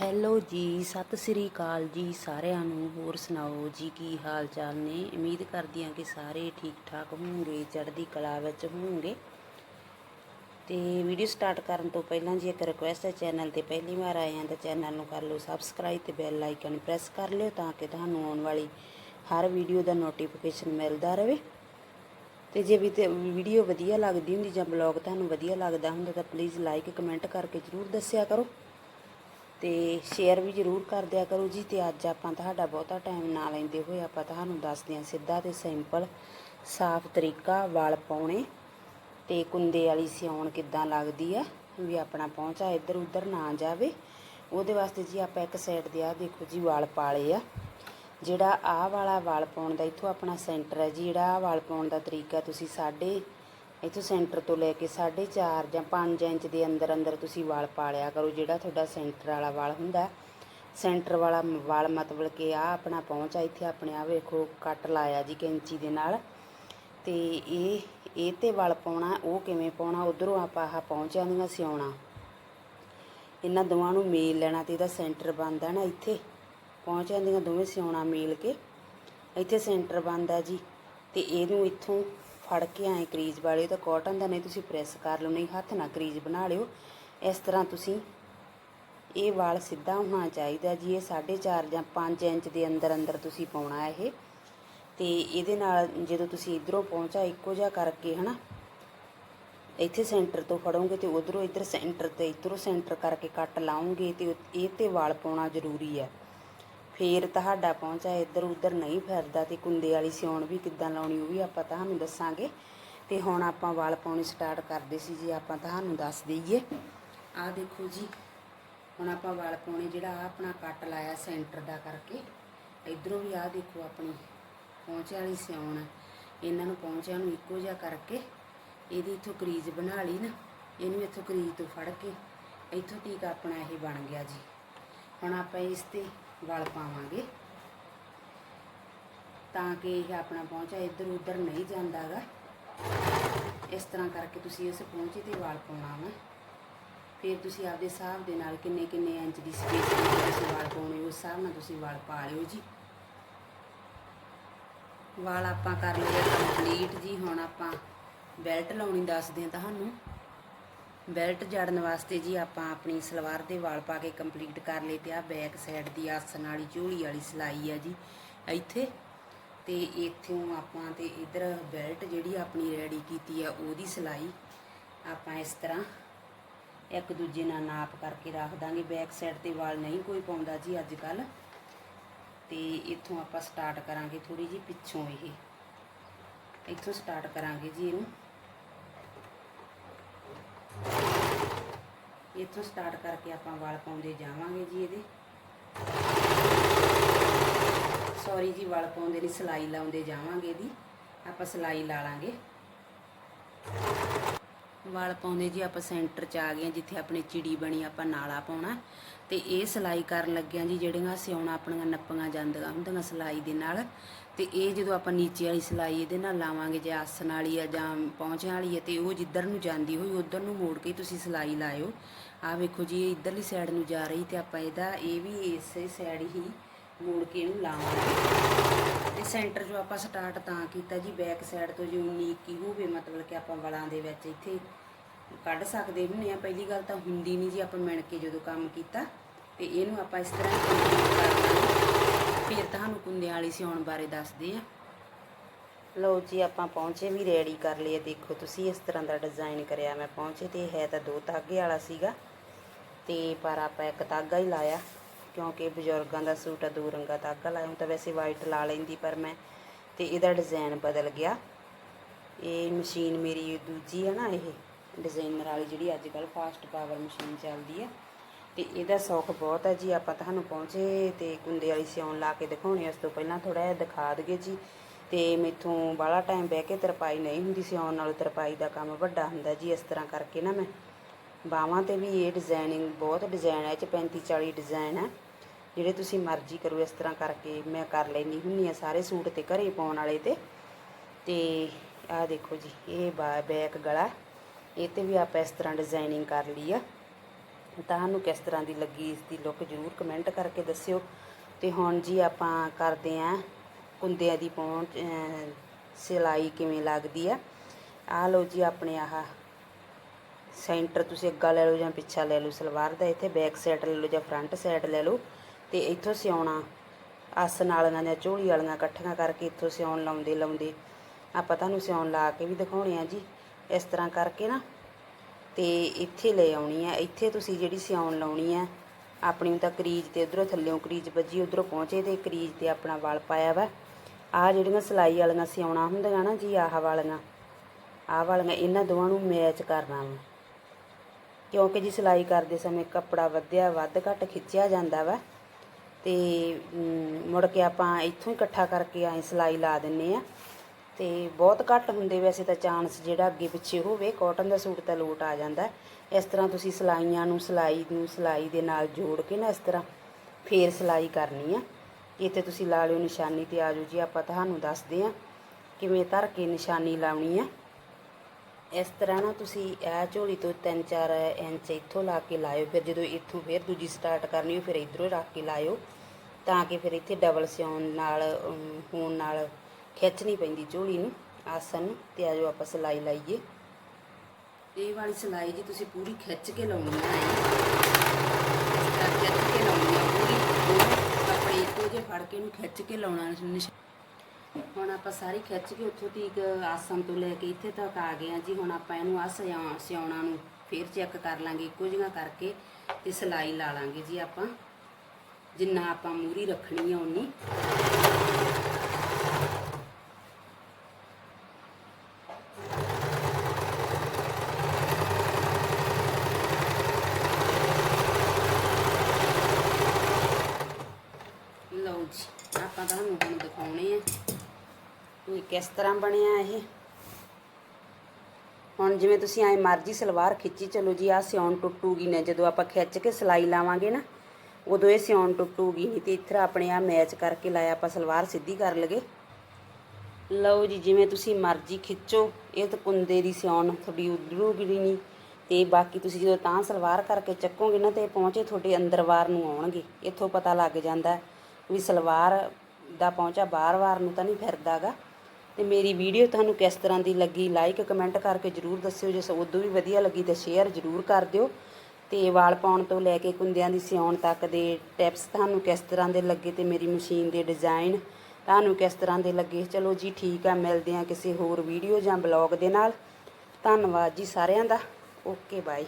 Hello ਜੀ, ਸਤਿ ਸ੍ਰੀ ਅਕਾਲ ਜੀ ਸਾਰਿਆਂ ਨੂੰ। ਹੋਰ ਸੁਣਾਓ ਜੀ, ਕੀ ਹਾਲ ਚਾਲ ਨੇ? ਉਮੀਦ ਕਰਦੀ ਹਾਂ ਕਿ ਸਾਰੇ ਠੀਕ ਠਾਕ ਹੋਣਗੇ, ਚੜ੍ਹਦੀ ਕਲਾ ਵਿੱਚ ਹੋਣਗੇ। ਤੇ ਵੀਡੀਓ ਸਟਾਰਟ ਕਰਨ ਤੋਂ ਪਹਿਲਾਂ ਜੀ, ਇੱਕ ਰਿਕੁਐਸਟ ਹੈ ਚੈਨਲ ਤੇ ਪਹਿਲੀ ਵਾਰ ਆਏ ਹਾਂ ਤਾਂ ਚੈਨਲ ਨੂੰ ਕਰ ਲਓ ਸਬਸਕ੍ਰਾਈਬ ਤੇ ਬੈਲ ਆਈਕਨ ਪ੍ਰੈਸ ਕਰ ਲਿਓ ਤਾਂ ਕਿ ਤੁਹਾਨੂੰ ਆਉਣ ਵਾਲੀ ਹਰ ਵੀਡੀਓ ਦਾ ਨੋਟੀਫਿਕੇਸ਼ਨ ਮਿਲਦਾ ਰਹੇ। ਤੇ ਜੇ ਵੀ ਵੀਡੀਓ ਵਧੀਆ ਲੱਗਦੀ ਹੁੰਦੀ ਜਾਂ ਬਲੌਗ ਤੁਹਾਨੂੰ ਵਧੀਆ ਲੱਗਦਾ ਹੁੰਦਾ ਤਾਂ ਪਲੀਜ਼ ਲਾਈਕ ਕਮੈਂਟ ਕਰਕੇ ਜਰੂਰ ਦੱਸਿਆ ਕਰੋ। ਤੇ ਸ਼ੇਅਰ ਵੀ ਜਰੂਰ ਕਰ ਦਿਆ ਕਰੋ ਜੀ ਤੇ ਅੱਜ ਆਪਾਂ ਤੁਹਾਡਾ ਬਹੁਤਾ ਟਾਈਮ ਨਾ ਲੈਂਦੇ ਹੋਏ ਆਪਾਂ ਤੁਹਾਨੂੰ ਦੱਸਦੇ ਹਾਂ ਸਿੱਧਾ ਤੇ ਸਿੰਪਲ ਸਾਫ਼ ਤਰੀਕਾ ਵਾਲ ਪਾਉਣੇ ਤੇ ਕੁੰਦੇ ਵਾਲੀ ਸਿਉਣ ਕਿੱਦਾਂ ਲੱਗਦੀ ਆ ਵੀ ਆਪਣਾ ਪਹੁੰਚਾ ਇੱਧਰ ਉੱਧਰ ਨਾ ਜਾਵੇ। ਉਹਦੇ ਵਾਸਤੇ ਜੀ ਆਪਾਂ ਇੱਕ ਸਾਈਡ ਦੇ ਆ ਦੇਖੋ ਜੀ ਵਾਲ ਪਾਲੇ ਆ। ਜਿਹੜਾ ਆਹ ਵਾਲਾ ਵਾਲ ਪਾਉਣ ਦਾ ਇੱਥੋਂ ਆਪਣਾ ਸੈਂਟਰ ਹੈ ਜੀ, ਜਿਹੜਾ ਆਹ ਵਾਲ ਪਾਉਣ ਦਾ ਤਰੀਕਾ ਤੁਸੀਂ ਸਾਡੇ ਇੱਥੋਂ ਸੈਂਟਰ ਤੋਂ ਲੈ ਕੇ 4.5 ਜਾਂ 5 ਇੰਚ ਦੇ ਅੰਦਰ ਅੰਦਰ ਤੁਸੀਂ ਵਾਲ ਪਾ ਲਿਆ ਕਰੋ, ਜਿਹੜਾ ਤੁਹਾਡਾ ਸੈਂਟਰ ਵਾਲਾ ਵਾਲ ਹੁੰਦਾ। ਸੈਂਟਰ ਵਾਲਾ ਮ- ਵਾਲ ਮਤਲਬ ਕਿ ਆ ਆਪਣਾ ਪਹੁੰਚ ਆ, ਇੱਥੇ ਆਪਣੇ ਆ ਵੇਖੋ, ਕੱਟ ਲਾਇਆ ਜੀ ਕੈਂਚੀ ਦੇ ਨਾਲ। ਤੇ ਇਹ ਇਹ ਤੇ ਵਾਲ ਪਾਉਣਾ, ਉਹ ਕਿਵੇਂ ਪਾਉਣਾ, ਉਧਰੋਂ ਆਪਾਂ ਆਹ ਪਹੁੰਚਾਂ ਦੀਆਂ ਸਿਉਣਾ। ਇਹਨਾਂ ਦੋਵਾਂ ਨੂੰ ਮੇਲ ਲੈਣਾ ਤੇ ਇਹਦਾ ਸੈਂਟਰ ਬਣਦਾ ਨਾ ਇੱਥੇ। ਪਹੁੰਚ ਜਾਂਦੀਆਂ ਦੋਵੇਂ ਸਿਉਣਾ ਮੇਲ ਕੇ, ਇੱਥੇ ਸੈਂਟਰ ਬਣਦਾ ਜੀ। ਤੇ ਇਹਨੂੰ ਇੱਥੋਂ ਫੜ ਕੇ ਐ ਕਰੀਜ਼ ਵਾਲੇ ਤਾਂ ਕਾਟਨ ਦਾ ਨਹੀਂ ਤੁਸੀਂ ਪ੍ਰੈਸ ਕਰ ਲਓ, ਨਹੀਂ ਹੱਥ ਨਾਲ ਕਰੀਜ਼ ਬਣਾ ਲਿਓ। ਇਸ ਤਰ੍ਹਾਂ ਤੁਸੀਂ ਇਹ ਵਾਲ ਸਿੱਧਾ ਹੋਣਾ ਚਾਹੀਦਾ ਜੀ, ਇਹ 4.5 ਜਾਂ 5 ਇੰਚ ਦੇ ਅੰਦਰ ਅੰਦਰ ਤੁਸੀਂ ਪਾਉਣਾ ਇਹ। ਤੇ ਇਹਦੇ ਨਾਲ ਜਦੋਂ ਤੁਸੀਂ ਇਧਰੋਂ ਪਹੁੰਚਾ, ਇੱਕੋ ਜਿਹਾ ਕਰਕੇ ਹਨਾ, ਇੱਥੇ ਸੈਂਟਰ ਤੋਂ ਫੜੋਗੇ ਤੇ ਉਧਰੋਂ ਇੱਧਰ ਸੈਂਟਰ ਤੇ ਇੱਧਰੋਂ ਸੈਂਟਰ ਕਰਕੇ ਕੱਟ ਲਾਉਂਗੇ ਤੇ ਇਹ ਤੇ ਵਾਲ ਪਾਉਣਾ ਜ਼ਰੂਰੀ ਹੈ। ਫੇਰ ਤੁਹਾਡਾ ਪਹੁੰਚਾ ਇੱਧਰ ਉੱਧਰ ਨਹੀਂ ਫਿਰਦਾ ਤੇ ਕੁੰਦੇ ਵਾਲੀ ਸਿਉਣ ਵੀ ਕਿੱਦਾਂ ਲਾਉਣੀ ਉਹ ਵੀ ਆਪਾਂ ਤੁਹਾਨੂੰ ਦੱਸਾਂਗੇ। ਤੇ ਹੁਣ ਆਪਾਂ ਵਾਲ ਪਾਉਣੇ ਸਟਾਰਟ ਕਰਦੇ ਸੀ ਜੀ, ਆਪਾਂ ਤੁਹਾਨੂੰ ਦੱਸ ਦਈਏ। ਆਹ ਦੇਖੋ ਜੀ, ਹੁਣ ਆਪਾਂ ਵਾਲ ਪਾਉਣੇ ਜਿਹੜਾ ਆਹ ਆਪਣਾ ਕੱਟ ਲਾਇਆ ਸੈਂਟਰ ਦਾ ਕਰਕੇ। ਇਧਰੋਂ ਵੀ ਆਹ ਦੇਖੋ ਆਪਣੀ ਪਹੁੰਚ ਵਾਲੀ ਸਿਉਣ ਇਹਨਾਂ ਨੂੰ ਪਹੁੰਚਿਆਂ ਨੂੰ ਇੱਕੋ ਜਿਹਾ ਕਰਕੇ ਇਹਦੀ ਇੱਥੋਂ ਕਰੀਜ਼ ਬਣਾ ਲਈ ਨਾ, ਇਹਨੂੰ ਇੱਥੋਂ ਕਰੀਜ਼ ਤੋਂ ਫੜ ਕੇ ਇੱਥੋਂ ਤੀਕ ਆਪਣਾ ਇਹ ਬਣ ਗਿਆ ਜੀ। ਹੁਣ ਆਪਾਂ ਇਸ ਤੇ ਵਾਲ ਪਾਵਾਂਗੇ। ਤਾਂ ਕਿ ਇਹ ਆਪਣਾ ਪਹੁੰਚਾ ਇੱਧਰ ਉੱਧਰ ਨਹੀਂ ਜਾਂਦਾਗਾ। ਇਸ ਤਰ੍ਹਾਂ ਕਰਕੇ ਤੁਸੀਂ ਇਸ ਪਹੁੰਚੇ ਤੇ ਵਾਲ ਪਾਉਣਾ ਵਾ। ਫਿਰ ਤੁਸੀਂ ਆਪਦੇ ਹਿਸਾਬ ਦੇ ਨਾਲ ਕਿੰਨੇ ਕਿੰਨੇ ਇੰਚ ਦੀ ਸਪੇਸ ਤੁਸੀਂ ਵਾਲ ਪਾਉਣੇ, ਉਸ ਹਿਸਾਬ ਨਾਲ ਤੁਸੀਂ ਵਾਲ ਪਾ ਲਿਓ ਜੀ। ਵਾਲ ਆਪਾਂ ਕਰ ਲਏ ਕੰਪਲੀਟ ਜੀ, ਹੁਣ ਆਪਾਂ ਬੈਲਟ ਲਾਉਣੀ ਦੱਸਦੇ ਹਾਂ ਤੁਹਾਨੂੰ। ਬੈਲਟ ਜੜਨ ਵਾਸਤੇ ਜੀ ਆਪਾਂ ਆਪਣੀ ਸਲਵਾਰ ਦੇ ਵਾਲ ਪਾ ਕੇ ਕੰਪਲੀਟ ਕਰ ਲਏ ਤੇ ਆ ਬੈਕ ਸਾਈਡ ਦੀ ਆਸਨ ਵਾਲੀ ਝੋਲੀ ਵਾਲੀ ਸਿਲਾਈ ਆ ਜੀ, ਇੱਥੇ। ਤੇ ਇੱਥੋਂ ਆਪਾਂ ਤੇ ਇਧਰ ਬੈਲਟ ਜਿਹੜੀ ਆਪਣੀ ਰੈਡੀ ਕੀਤੀ ਆ, ਉਹਦੀ ਸਿਲਾਈ ਆਪਾਂ ਇਸ ਤਰ੍ਹਾਂ ਇੱਕ ਦੂਜੇ ਨਾਲ ਨਾਪ ਕਰਕੇ ਰੱਖ ਦਾਂਗੇ। ਬੈਕ ਸਾਈਡ ਤੇ ਵਾਲ ਨਹੀਂ ਕੋਈ ਪਾਉਂਦਾ ਜੀ ਅੱਜ ਕੱਲ ਤੇ ਇੱਥੋਂ ਆਪਾਂ ਸਟਾਰਟ ਕਰਾਂਗੇ ਥੋੜੀ ਜੀ ਪਿੱਛੋਂ ਇਹ। ਇੱਥੋਂ ਸਟਾਰਟ ਕਰਾਂਗੇ ਜੀ ਇਹਨੂੰ। ਇੱਥੋਂ ਸਟਾਰਟ ਕਰਕੇ ਆਪਾਂ ਵਾਲ ਪਾਉਂਦੇ ਜਾਵਾਂਗੇ ਜੀ ਇਹਦੇ। ਸੌਰੀ ਜੀ, ਵਾਲ ਪਾਉਂਦੇ ਨਹੀਂ, ਸਿਲਾਈ ਲਾਉਂਦੇ ਜਾਵਾਂਗੇ ਇਹਦੀ। ਆਪਾਂ ਸਿਲਾਈ ਲਾ ਲਾਂਗੇ। ਵਾਲ ਪਾਉਂਦੇ ਜੀ ਆਪਾਂ ਸੈਂਟਰ ਚ ਆ ਗਏ ਹਾਂ, ਜਿੱਥੇ ਆਪਣੇ ਚਿੜੀ ਬਣੀ ਆਪਾਂ ਨਾਲਾ ਪਾਉਣਾ। ਤੇ ਇਹ ਸਿਲਾਈ ਕਰਨ ਲੱਗਿਆਂ ਜੀ ਜਿਹੜੀਆਂ ਸਿਉਣਾ ਆਪਣੀਆਂ ਨੱਪੀਆਂ ਜਾਂਦੀਆਂ ਹੁੰਦੀਆਂ ਸਿਲਾਈ ਦੇ ਨਾਲ। ਤੇ ਇਹ ਜਦੋਂ ਆਪਾਂ ਨੀਚੇ ਵਾਲੀ ਸਿਲਾਈ ਇਹਦੇ ਨਾਲ ਲਾਵਾਂਗੇ ਜੇ ਆਸਣ ਵਾਲੀ ਆ ਜਾਂ ਪਹੁੰਚਣ ਵਾਲੀ ਆ ਤੇ ਉਹ ਜਿੱਧਰ ਨੂੰ ਜਾਂਦੀ ਹੋਈ ਉਧਰ ਨੂੰ ਮੋੜ ਕੇ ਤੁਸੀਂ ਸਿਲਾਈ ਲਾਇਓ। ਆਹ ਵੇਖੋ ਜੀ ਇਹ ਇਧਰਲੀ ਸਾਈਡ ਨੂੰ ਜਾ ਰਹੀ ਤੇ ਆਪਾਂ ਇਹਦਾ ਇਹ ਵੀ ਇਸੇ ਸਾਈਡ ਹੀ ਮੋੜ ਕੇ ਇਹਨੂੰ ਲਾਵਾਂਗੇ ਤੇ ਸੈਂਟਰ ਜੋ ਆਪਾਂ ਸਟਾਰਟ ਤਾਂ ਕੀਤਾ ਜੀ ਬੈਕ ਸਾਈਡ ਤੋਂ ਜੀ 19 ਕੀ ਹੋਵੇ, ਮਤਲਬ ਕਿ ਆਪਾਂ ਵਲਾਂ ਦੇ ਵਿੱਚ ਇੱਥੇ ਕੱਢ ਸਕਦੇ ਹੁੰਨੇ ਆ ਪਹਿਲੀ ਗੱਲ ਤਾਂ ਹੁੰਦੀ ਨਹੀਂ ਜੀ, ਆਪਾਂ ਮਿਣ ਕੇ ਜਦੋਂ ਕੰਮ ਕੀਤਾ, ਤੇ ਇਹਨੂੰ ਆਪਾਂ ਇਸ ਤਰ੍ਹਾਂ ਫਿਰ ਤੁਹਾਨੂੰ ਕੁੰਦਿਆਂ ਵਾਲੀ ਸਿਉਣ ਬਾਰੇ ਦੱਸਦੇ ਆ ਲਓ ਜੀ, ਆਪਾਂ ਪਹੁੰਚੇ, ਵੀ ਰੈਡੀ ਕਰ ਲਈਏ। ਦੇਖੋ ਤੁਸੀਂ ਇਸ ਤਰ੍ਹਾਂ ਦਾ ਡਿਜ਼ਾਈਨ ਕਰਿਆ। ਮੈਂ ਪਹੁੰਚੇ ਤੇ ਹੈ ਤਾਂ ਦੋ ਧਾਗੇ ਵਾਲਾ ਸੀਗਾ, ਤੇ ਪਰ ਆਪਾਂ ਇੱਕ ਧਾਗਾ ਹੀ ਲਾਇਆ। ਕਿਉਂਕਿ ਬਜ਼ੁਰਗਾਂ ਦਾ ਸੂਟ ਆ ਦੋ ਰੰਗਾ ਧਾਗਾ ਲਾਇਆ ਹੁਣ ਤਾਂ ਵੈਸੇ ਵਾਈਟ ਲਾ ਲੈਂਦੀ ਪਰ ਮੈਂ ਤੇ ਇਹਦਾ ਡਿਜ਼ਾਈਨ ਬਦਲ ਗਿਆ। ਇਹ ਮਸ਼ੀਨ ਮੇਰੀ ਦੂਜੀ ਹੈ ਨਾ ਇਹ ਡਿਜ਼ਾਈਨਰ ਵਾਲੀ ਜਿਹੜੀ ਅੱਜ ਕੱਲ ਫਾਸਟ ਪਾਵਰ ਮਸ਼ੀਨ ਚੱਲਦੀ ਹੈ ਤੇ ਇਹਦਾ ਸੌਖ ਬਹੁਤ ਹੈ ਜੀ, ਆਪਾਂ ਤੁਹਾਨੂੰ ਪਹੁੰਚੇ ਤੇ ਕੁੰਦੇ ਵਾਲੀ ਸਿਉਣ ਲਾ ਕੇ ਦਿਖਾਉਣੀ ਉਸ ਤੋਂ ਪਹਿਲਾਂ ਥੋੜਾ ਜਿਹਾ ਦਿਖਾ ਦਈਏ ਜੀ। ਤੇ ਮੈਥੋਂ ਬਾਹਲਾ ਟਾਈਮ ਬਹਿ ਕੇ ਤਰਪਾਈ ਨਹੀਂ ਹੁੰਦੀ ਸਿਉਣ ਨਾਲੋਂ, ਤਰਪਾਈ ਦਾ ਕੰਮ ਵੱਡਾ ਹੁੰਦਾ ਜੀ, ਇਸ ਤਰ੍ਹਾਂ ਕਰਕੇ ਨਾ ਮੈਂ ਬਾਹਾਂ ਤੇ ਵੀ ਇਹ ਡਿਜ਼ਾਈਨਿੰਗ ਬਹੁਤ ਡਿਜ਼ਾਈਨ ਹੈ, ਇਹ ਚ 35 40 ਡਿਜ਼ਾਈਨ ਹੈ। ਜਿਹੜੇ ਤੁਸੀਂ ਮਰਜ਼ੀ ਕਰੋ, ਇਸ ਤਰ੍ਹਾਂ ਕਰਕੇ ਮੈਂ ਕਰ ਲੈਣੀ ਹੁੰਨੀ ਆ ਸਾਰੇ ਸੂਟ ਤੇ ਘਰੇ ਪਾਉਣ ਵਾਲੇ ਤੇ। ਤੇ ਆਹ ਦੇਖੋ ਜੀ, ਇਹ ਬਾ ਬੈਕ ਗਲਾ ਇਹ ਤੇ ਵੀ ਆਪਾਂ ਇਸ ਤਰ੍ਹਾਂ ਡਿਜ਼ਾਈਨਿੰਗ ਕਰ ਲਈ ਆ। ਤੁਹਾਨੂੰ ਕਿਸ ਤਰ੍ਹਾਂ ਦੀ ਲੱਗੀ, ਇਸ ਦੀ ਲੁੱਕ ਜਰੂਰ ਕਮੈਂਟ ਕਰਕੇ ਦੱਸਿਓ। ਤੇ ਹੁਣ ਜੀ ਆਪਾਂ ਕਰਦੇ ਆਂ ਕੁੰਦਿਆਂ ਦੀ ਪਹੁੰਚ ਸਿਲਾਈ ਕਿਵੇਂ ਲੱਗਦੀ ਆ। ਆਹ ਲਓ ਜੀ ਆਪਣੇ ਆਹ ਸੈਂਟਰ ਤੁਸੀਂ ਅੱਗਾ ਲੈ ਲਓ ਜਾਂ ਪਿੱਛਾ ਲੈ ਲਓ, ਸਲਵਾਰ ਦਾ ਇੱਥੇ ਬੈਕ ਸਾਈਡ ਲੈ ਲਓ ਜਾਂ ਫਰੰਟ ਸਾਈਡ ਲੈ ਲਓ ਤੇ ਇੱਥੋਂ ਸਿਉਣਾ। ਆਸਨ ਵਾਲੀਆਂ ਜਾਂ ਝੋਲੀ ਵਾਲੀਆਂ ਇਕੱਠੀਆਂ ਕਰਕੇ ਇੱਥੋਂ ਸਿਉਣ ਲਾਉਂਦੇ ਲਾਉਂਦੇ। ਆਪਾਂ ਤੁਹਾਨੂੰ ਸਿਉਣ ਲਾ ਕੇ ਵੀ ਦਿਖਾਉਣੇ ਆ ਜੀ। ਇਸ ਤਰ੍ਹਾਂ ਕਰਕੇ ਨਾ ਤੇ ਇੱਥੇ ਲੈ ਆਉਣੀ ਆ। ਇੱਥੇ ਤੁਸੀਂ ਜਿਹੜੀ ਸਿਉਣ ਲਾਉਣੀ ਆ, ਆਪਣੀ ਤਾਂ ਕਰੀਜ ਤੇ ਉਧਰੋਂ ਥੱਲੇੋਂ ਕਰੀਜ ਵੱਜੀ, ਉਧਰੋਂ ਪਹੁੰਚੇ ਤੇ ਕਰੀਜ ਤੇ ਆਪਣਾ ਵਲ ਪਾਇਆ ਵਾ। ਆ ਜਿਹੜੀਆਂ ਸਿਲਾਈ ਵਾਲੀਆਂ ਸਿਉਣਾ ਹੁੰਦੀਆਂ ਨਾ ਜੀ, ਆਹ ਵਾਲੀਆਂ ਆਹ ਵਾਲੀਆਂ, ਇਹਨਾਂ ਦੋਵਾਂ ਨੂੰ ਮੈਚ ਕਰਨਾ ਵਾ। ਕਿਉਂਕਿ ਜੀ ਸਿਲਾਈ ਕਰਦੇ ਸਮੇਂ ਕੱਪੜਾ ਵਧਿਆ, ਵੱਧ ਘੱਟ ਖਿੱਚਿਆ ਜਾਂਦਾ ਵਾ। ਤੇ ਮੁੜ ਕੇ ਆਪਾਂ ਇੱਥੋਂ ਹੀ ਇਕੱਠਾ ਕਰਕੇ ਐਂ ਸਿਲਾਈ ਲਾ ਦਿੰਨੇ ਆ। ਤੇ ਬਹੁਤ ਘੱਟ ਹੁੰਦੇ ਵੈਸੇ ਤਾਂ ਚਾਂਸ ਜਿਹੜਾ ਅੱਗੇ ਪਿੱਛੇ ਹੋਵੇ ਕਾਟਨ ਦਾ ਸੂਟ ਤਾਂ ਲੋਟ ਆ ਜਾਂਦਾ। ਇਸ ਤਰ੍ਹਾਂ ਤੁਸੀਂ ਸਿਲਾਈਆਂ ਨੂੰ, ਸਿਲਾਈ ਨੂੰ, ਸਿਲਾਈ ਦੇ ਨਾਲ ਜੋੜ ਕੇ ਨਾ ਇਸ ਤਰ੍ਹਾਂ ਫੇਰ ਸਿਲਾਈ ਕਰਨੀ ਆ। ਇੱਥੇ ਤੁਸੀਂ ਲਾ ਲਿਓ ਨਿਸ਼ਾਨੀ ਤੇ ਆ ਜਾਓ ਜੀ, ਆਪਾਂ ਤੁਹਾਨੂੰ ਦੱਸਦੇ ਆ ਕਿਵੇਂ ਧਰ ਕੇ ਨਿਸ਼ਾਨੀ ਲਾਉਣੀ ਆ। ਇਸ ਤਰ੍ਹਾਂ ਨਾ ਤੁਸੀਂ ਇਹ ਝੋਲੀ ਤੋਂ 3-4 ਇੰਚ ਇੱਥੋਂ ਲਾ ਕੇ ਲਾਇਓ, ਫਿਰ ਜਦੋਂ ਇੱਥੋਂ ਫਿਰ ਦੂਜੀ ਸਟਾਰਟ ਕਰਨੀ ਹੋ ਫਿਰ ਇਧਰੋਂ ਰੱਖ ਕੇ ਲਾਇਓ, ਤਾਂ ਕਿ ਫਿਰ ਇੱਥੇ ਡਬਲ ਸਿਉਣ ਨਾਲ ਹੋਣ ਨਾਲ ਖਿੱਚਣੀ ਪੈਂਦੀ ਝੋਲੀ ਨੂੰ ਆਸਨ ਨੂੰ, ਤੇ ਆਜੋ ਆਪਾਂ ਸਿਲਾਈ ਲਾਈਏ। ਇਹ ਵਾਲੀ ਸਿਲਾਈ ਜੀ ਤੁਸੀਂ ਪੂਰੀ ਖਿੱਚ ਕੇ ਲਾਉਣੀ ਹੈ। ਇਸ ਤਰ੍ਹਾਂ ਖਿੱਚ ਕੇ ਲਾਉਣੀ ਹੈ ਪੂਰੀ ਕੱਪੜੇ ਇੱਕੋ ਜਿਹੇ ਫੜ ਕੇ ਇਹਨੂੰ ਖਿੱਚ ਕੇ ਲਾਉਣਾ ਨਿਸ਼- ਹੁਣ ਆਪਾਂ ਸਾਰੀ ਖਿੱਚ ਕੇ ਉੱਥੋਂ ਤੀਕ ਆਸਨ ਤੋਂ ਲੈ ਕੇ ਇੱਥੇ ਤੱਕ ਆ ਗਏ ਆ ਜੀ। ਹੁਣ ਆਪਾਂ ਇਹਨੂੰ ਆ ਸਿਉ- ਸਿਉਣਾ ਨੂੰ ਫੇਰ ਚੈੱਕ ਕਰ ਲਾਂਗੇ, ਇੱਕੋ ਜਿਹੀਆਂ ਕਰਕੇ ਤੇ ਸਿਲਾਈ ਲਾ ਲਾਂਗੇ ਜੀ ਆਪਾਂ। ਜਿੰਨਾ ਆਪਾਂ ਮੂਰੀ ਰੱਖਣੀ ਆ ਉਨੀ ਲਓ ਜੀ ਆਪਾਂ ਤੁਹਾਨੂੰ ਹੁਣ ਦਿਖਾਉਣੇ ਆ ਵੀ ਕਿਸ ਤਰ੍ਹਾਂ ਬਣਿਆ ਇਹ? ਹੁਣ ਜਿਵੇਂ ਤੁਸੀਂ ਐ ਮਰਜ਼ੀ ਸਲਵਾਰ ਖਿੱਚੀ ਚਲੋ ਜੀ ਆ ਸਿਉਣ ਟੁੱਟੂਗੀ ਨਾ, ਜਦੋਂ ਆਪਾਂ ਖਿੱਚ ਕੇ ਸਿਲਾਈ ਲਾਵਾਂਗੇ ਨਾ, ਉਦੋਂ ਇਹ ਸਿਉਣ ਟੁੱਟੂਗੀ ਨਹੀਂ ਤੇ ਇੱਥੇ ਆਪਣੇ ਆ ਮੈਚ ਕਰਕੇ ਲਾਇਆ ਆਪਾਂ ਸਲਵਾਰ ਸਿੱਧੀ ਕਰ ਲਗੇ। ਲਓ ਜੀ, ਜਿਵੇਂ ਤੁਸੀਂ ਮਰਜ਼ੀ ਖਿੱਚੋ, ਇਹ ਤਾਂ ਕੁੰਦੇ ਦੀ ਸਿਉਣ ਤੁਹਾਡੀ ਉਧਰੂਗੀ ਨਹੀਂ ਤੇ ਬਾਕੀ ਤੁਸੀਂ ਜਦੋਂ ਤਾਂ ਸਲਵਾਰ ਕਰਕੇ ਚੱਕੋਗੇ ਨਾ ਤੇ ਪਹੁੰਚੇ ਤੁਹਾਡੇ ਅੰਦਰ ਵਾਰ ਨੂੰ ਆਉਣਗੇ, ਇੱਥੋਂ ਪਤਾ ਲੱਗ ਜਾਂਦਾ ਵੀ ਸਲਵਾਰ ਦਾ ਪਹੁੰਚਾ ਬਾਰ-ਬਾਰ ਨੂੰ ਤਾਂ ਨਹੀਂ ਫਿਰਦਾਗਾ। ਤੇ ਮੇਰੀ ਵੀਡੀਓ ਤੁਹਾਨੂੰ ਕਿਸ ਤਰ੍ਹਾਂ ਦੀ ਲੱਗੀ ਲਾਈਕ ਕਮੈਂਟ ਕਰਕੇ ਜਰੂਰ ਦੱਸਿਓ। ਜੇ ਉਦੋਂ ਵੀ ਵਧੀਆ ਲੱਗੀ ਤਾਂ ਸ਼ੇਅਰ ਜਰੂਰ ਕਰ ਦਿਓ। ਤੇ ਵਾਲ ਪਾਉਣ ਤੋਂ ਲੈ ਕੇ ਕੁੰਦਿਆਂ ਦੀ ਸਿਉਣ ਤੱਕ ਦੇ ਟਿਪਸ ਤੁਹਾਨੂੰ ਕਿਸ ਤਰ੍ਹਾਂ ਦੇ ਲੱਗੇ ਤੇ ਮੇਰੀ ਮਸ਼ੀਨ ਦੇ ਡਿਜ਼ਾਈਨ ਤੁਹਾਨੂੰ ਕਿਸ ਤਰ੍ਹਾਂ ਦੇ ਲੱਗੇ। ਚਲੋ ਜੀ, ਠੀਕ ਆ। ਮਿਲਦੇ ਆ ਕਿਸੇ ਹੋਰ ਵੀਡੀਓ ਜਾਂ ਬਲੌਗ ਦੇ ਨਾਲ। ਧੰਨਵਾਦ ਜੀ ਸਾਰਿਆਂ ਦਾ। Okay bye